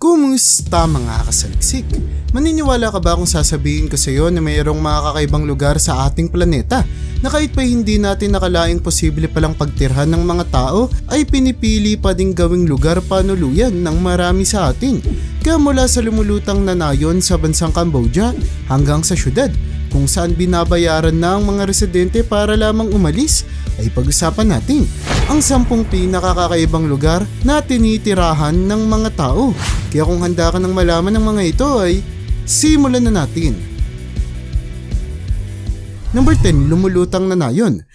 Kumusta mga kasaliksik? Maniniwala ka ba kung sasabihin ko sa iyo na mayroong mga kakaibang lugar sa ating planeta na kahit pa hindi natin nakalaing posible palang pagtirhan ng mga tao ay pinipili pa ding gawing lugar panuluyan ng marami sa atin. Kaya mula sa lumulutang nanayon sa bansang Cambodia hanggang sa syudad kung saan binabayaran na ang mga residente para lamang umalis ay pag-usapan natin ang sampung pinakakakaibang lugar na tinitirahan ng mga tao. Kaya kung handa ka ng malaman ng mga ito ay simulan na natin. Number 10, lumulutang na nayon.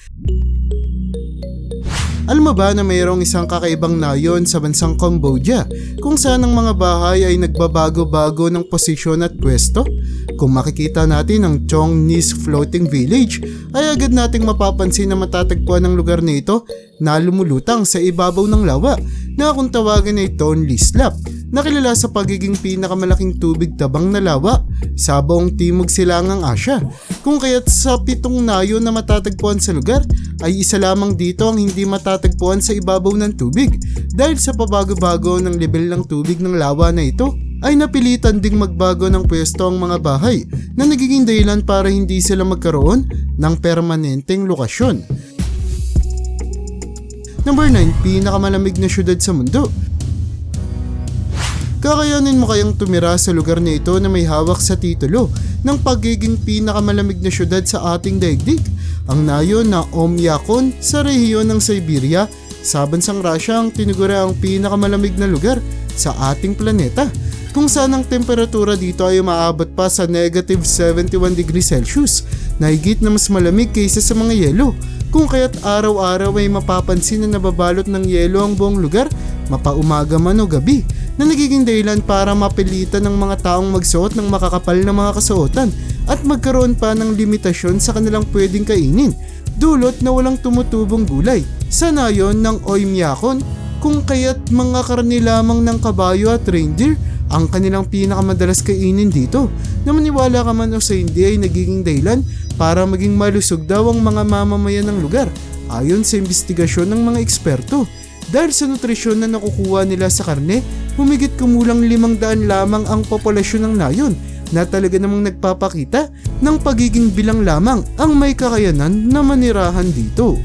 Alam mo ba na mayroong isang kakaibang nayon sa bansang Cambodia kung saan ang mga bahay ay nagbabago-bago ng posisyon at pwesto? Kung makikita natin ang Chong Nis Floating Village ay agad nating mapapansin na matatagpuan ng lugar na ito na lumulutang sa ibabaw ng lawa na kung tawagin ay Tonle Slap na kilala sa pagiging pinakamalaking tubig tabang na lawa sa buong timog silangang Asya. Kung kaya't sa pitong nayon na matatagpuan sa lugar ay isa lamang dito ang hindi matatagpuan sa ibabaw ng tubig dahil sa pabago-bago ng level ng tubig ng lawa na ito ay napilitan ding magbago ng pwesto ang mga bahay na nagiging dahilan para hindi sila magkaroon ng permanenteng lokasyon. Number 9, pinakamalamig na syudad sa mundo. Kakayanin mo kayang tumira sa lugar na ito na may hawak sa titulo ng pagiging pinakamalamig na syudad sa ating daigdig. Ang nayon na Omyakon sa rehiyon ng Siberia sa bansang Russia ang tinugura ang pinakamalamig na lugar sa ating planeta kung saan ang temperatura dito ay umaabot pa sa negative 71 degrees Celsius na higit na mas malamig kaysa sa mga yelo kung kaya't araw-araw ay mapapansin na nababalot ng yelo ang buong lugar mapaumaga man o gabi na nagiging dahilan para mapilitan ng mga taong magsuot ng makakapal na mga kasuotan at magkaroon pa ng limitasyon sa kanilang pwedeng kainin dulot na walang tumutubong gulay sa nayon ng Oymyakon kung kaya't mga karne lamang ng kabayo at reindeer ang kanilang pinakamadalas kainin dito na maniwala ka man o sa hindi ay nagiging dahilan para maging malusog daw ang mga mamamayan ng lugar ayon sa investigasyon ng mga eksperto. Dahil sa nutrisyon na nakukuha nila sa karne, humigit kumulang limang daan lamang ang populasyon ng nayon na talaga namang nagpapakita ng pagiging bilang lamang ang may kakayanan na manirahan dito.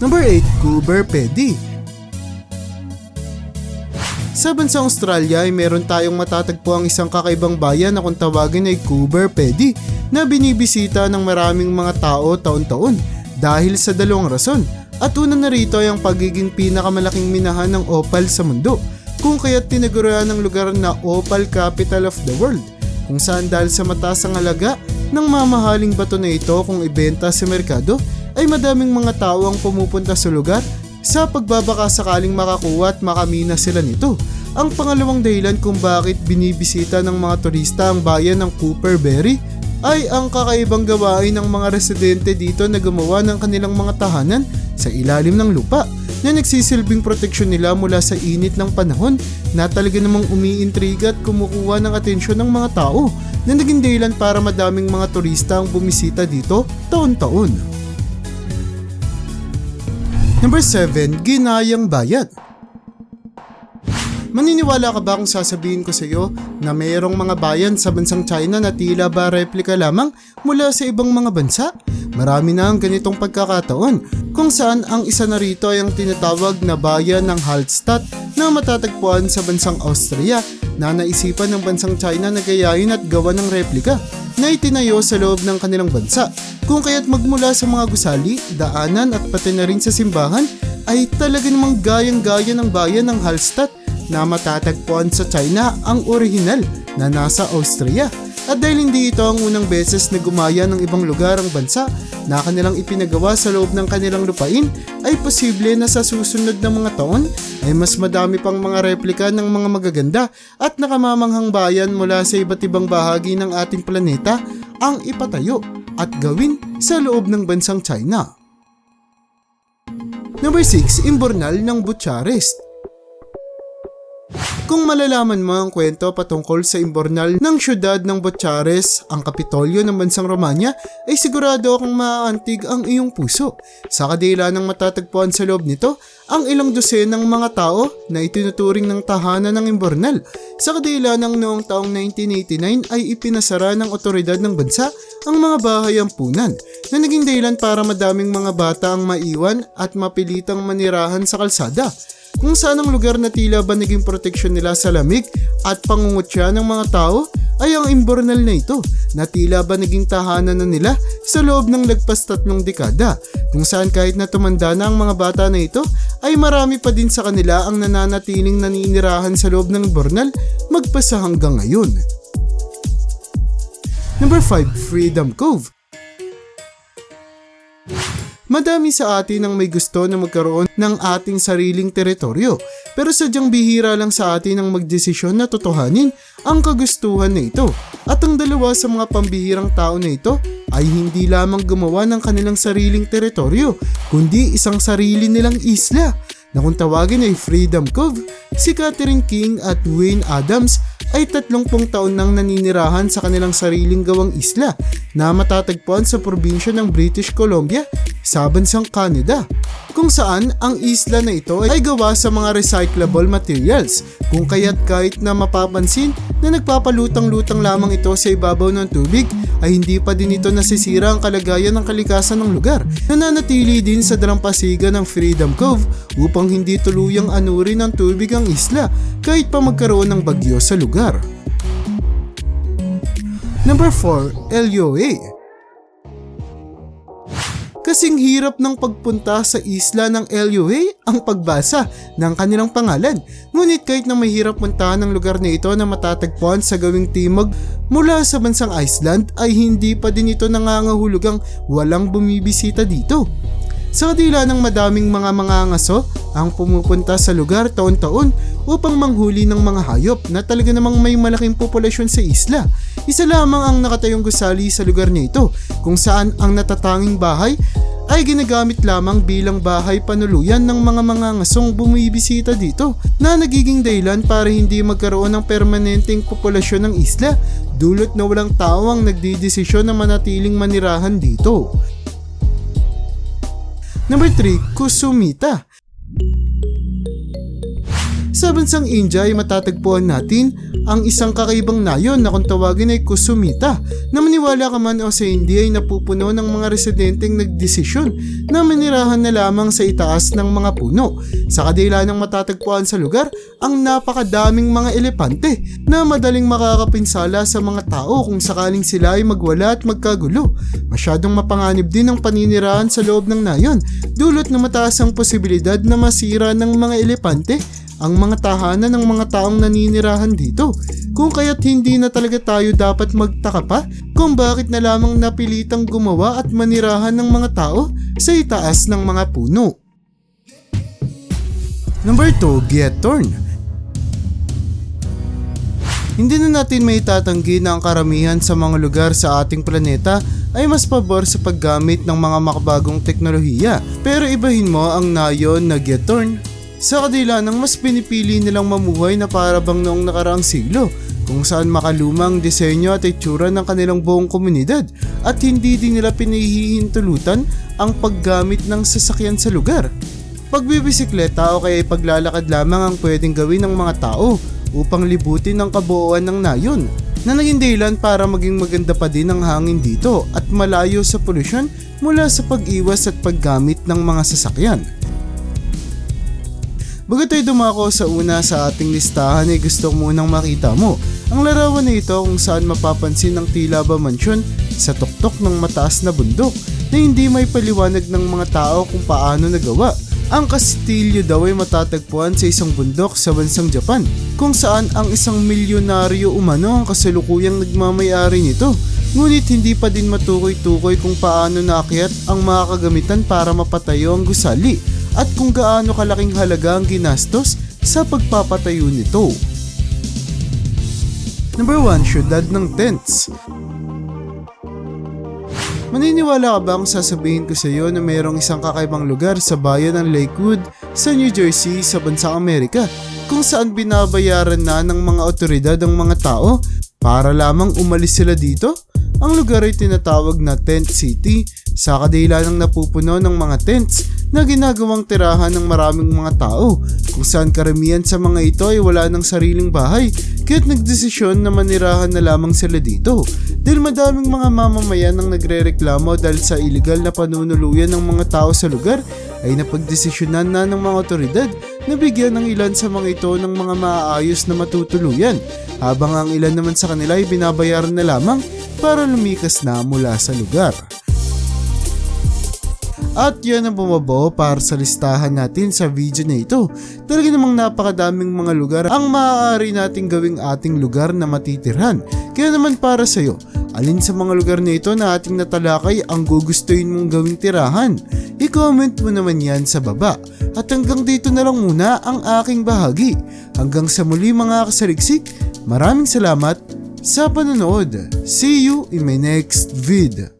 Number 8, Coober Pedy. Sa bansang Australia ay meron tayong matatagpo ang isang kakaibang bayan na kung tawagin ay Coober Pedy na binibisita ng maraming mga tao taon-taon dahil sa dalawang rason. At una na rito ay ang pagiging pinakamalaking minahan ng opal sa mundo kung kaya't tinagurian ng lugar na Opal Capital of the World kung saan dahil sa mataas ang halaga ng mamahaling bato na ito kung ibenta sa merkado ay madaming mga tao ang pumupunta sa lugar sa pagbabaka sakaling makakuha at makamina sila nito. Ang pangalawang dahilan kung bakit binibisita ng mga turista ang bayan ng Cooperberry ay ang kakaibang gawain ng mga residente dito na gumawa ng kanilang mga tahanan sa ilalim ng lupa na nagsisilbing proteksyon nila mula sa init ng panahon na talaga namang umiintriga at kumukuha ng atensyon ng mga tao na naging dahilan para madaming mga turista ang bumisita dito taon-taon. Number 7, Ginayang Bayat. Maniniwala ka ba kung sasabihin ko sa iyo na mayroong mga bayan sa bansang China na tila ba replika lamang mula sa ibang mga bansa? Marami na ang ganitong pagkakataon kung saan ang isa na rito ay ang tinatawag na bayan ng Hallstatt na matatagpuan sa bansang Austria na naisipan ng bansang China na gayahin at gawa ng replika na itinayo sa loob ng kanilang bansa. Kung kaya't magmula sa mga gusali, daanan at pati na rin sa simbahan ay talaga namang gayang-gaya ng bayan ng Hallstatt na matatagpuan sa China ang orihinal na nasa Austria. At dahil hindi ito ang unang beses na gumaya ng ibang lugar ang bansa na kanilang ipinagawa sa loob ng kanilang lupain, ay posible na sa susunod na mga taon ay mas madami pang mga replika ng mga magaganda at nakamamanghang bayan mula sa iba't ibang bahagi ng ating planeta ang ipatayo at gawin sa loob ng bansang China. Number 6, Imbornal ng Bucharest Kung malalaman mo ang kwento patungkol sa imbornal ng syudad ng Botchares, ang kapitolyo ng bansang Romanya, ay sigurado akong maaantig ang iyong puso. Sa kadila ng matatagpuan sa loob nito, ang ilang dosenang mga tao na itinuturing ng tahanan ng imbornal. Sa kadila ng noong taong 1989 ay ipinasara ng otoridad ng bansa ang mga bahay ampunan na naging dahilan para madaming mga bata ang maiwan at mapilitang manirahan sa kalsada kung saan ang lugar na tila ba naging proteksyon nila sa lamig at pangungutya ng mga tao ay ang imbornal na ito na tila ba naging tahanan na nila sa loob ng lagpas tatlong dekada kung saan kahit na tumanda na ang mga bata na ito ay marami pa din sa kanila ang nananatiling naninirahan sa loob ng imbornal magpasa hanggang ngayon. Number 5, Freedom Cove. Madami sa atin ang may gusto na magkaroon ng ating sariling teritoryo pero sadyang bihira lang sa atin ang magdesisyon na totohanin ang kagustuhan na ito. At ang dalawa sa mga pambihirang tao na ito ay hindi lamang gumawa ng kanilang sariling teritoryo kundi isang sarili nilang isla na kung tawagin ay Freedom Cove, si Catherine King at Wayne Adams ay 30 taon nang naninirahan sa kanilang sariling gawang isla na matatagpuan sa probinsya ng British Columbia sa bansang Canada kung saan ang isla na ito ay gawa sa mga recyclable materials kung kaya't kahit na mapapansin na nagpapalutang-lutang lamang ito sa ibabaw ng tubig ay hindi pa din ito nasisira ang kalagayan ng kalikasan ng lugar. Nananatili din sa dalampasigan ng Freedom Cove upang hindi tuluyang anurin ng tubig ang isla kahit pa magkaroon ng bagyo sa lugar. Number 4, LUA Kasing hirap ng pagpunta sa isla ng LUA ang pagbasa ng kanilang pangalan. Ngunit kahit na mahirap puntahan ng lugar na ito na matatagpuan sa gawing timog mula sa bansang Iceland ay hindi pa din ito nangangahulugang walang bumibisita dito. Sa kadila ng madaming mga mga ngaso ang pumupunta sa lugar taon-taon upang manghuli ng mga hayop na talaga namang may malaking populasyon sa isla. Isa lamang ang nakatayong gusali sa lugar na ito kung saan ang natatanging bahay ay ginagamit lamang bilang bahay panuluyan ng mga mga ngasong bumibisita dito na nagiging dahilan para hindi magkaroon ng permanenteng populasyon ng isla dulot na walang tao ang nagdidesisyon na manatiling manirahan dito. Number 3, Kusumita. Sa bansang India ay matatagpuan natin ang isang kakaibang nayon na kung tawagin ay Kusumita na maniwala ka man o sa hindi ay napupuno ng mga residenteng nagdesisyon na manirahan na lamang sa itaas ng mga puno. Sa kadila ng matatagpuan sa lugar ang napakadaming mga elepante na madaling makakapinsala sa mga tao kung sakaling sila ay magwala at magkagulo. Masyadong mapanganib din ang paninirahan sa loob ng nayon dulot na mataas ang posibilidad na masira ng mga elepante ang mga tahanan ng mga taong naninirahan dito. Kung kaya't hindi na talaga tayo dapat magtaka pa kung bakit na lamang napilitang gumawa at manirahan ng mga tao sa itaas ng mga puno. Number 2, Get. Hindi na natin may tatanggi na ang karamihan sa mga lugar sa ating planeta ay mas pabor sa paggamit ng mga makabagong teknolohiya. Pero ibahin mo ang nayon na Get sa kadila ng mas pinipili nilang mamuhay na para bang noong nakaraang siglo kung saan makalumang disenyo at itsura ng kanilang buong komunidad at hindi din nila pinahihintulutan ang paggamit ng sasakyan sa lugar. Pagbibisikleta o kaya paglalakad lamang ang pwedeng gawin ng mga tao upang libutin ang kabuuan ng nayon na naging dahilan para maging maganda pa din ang hangin dito at malayo sa polusyon mula sa pag-iwas at paggamit ng mga sasakyan. Bago tayo dumako sa una sa ating listahan ay gusto ko munang makita mo ang larawan na ito kung saan mapapansin ang tila ba mansyon sa tuktok ng mataas na bundok na hindi may paliwanag ng mga tao kung paano nagawa. Ang kastilyo daw ay matatagpuan sa isang bundok sa bansang Japan kung saan ang isang milyonaryo umano ang kasalukuyang nagmamayari nito. Ngunit hindi pa din matukoy-tukoy kung paano naakyat ang mga kagamitan para mapatayo ang gusali at kung gaano kalaking halaga ang ginastos sa pagpapatayo nito. Number 1, syudad ng tents. Maniniwala ka ba kung sasabihin ko sa iyo na mayroong isang kakaibang lugar sa bayan ng Lakewood sa New Jersey sa bansang Amerika kung saan binabayaran na ng mga otoridad ang mga tao para lamang umalis sila dito. Ang lugar ay tinatawag na Tent City sa kadahilan ng napupuno ng mga tents na ginagawang tirahan ng maraming mga tao kung saan karamihan sa mga ito ay wala ng sariling bahay kaya't nagdesisyon na manirahan na lamang sila dito dahil madaming mga mamamayan ang nagrereklamo dahil sa illegal na panunuluyan ng mga tao sa lugar ay napagdesisyonan na ng mga otoridad na bigyan ng ilan sa mga ito ng mga maayos na matutuluyan habang ang ilan naman sa kanila ay binabayaran na lamang para lumikas na mula sa lugar. At yan ang bumabo para sa listahan natin sa video na ito. Talaga namang napakadaming mga lugar ang maaari nating gawing ating lugar na matitirhan. Kaya naman para sa iyo, alin sa mga lugar na ito na ating natalakay ang gugustuhin mong gawing tirahan? I-comment mo naman yan sa baba. At hanggang dito na lang muna ang aking bahagi. Hanggang sa muli mga kasaliksik, maraming salamat sa panonood. See you in my next vid.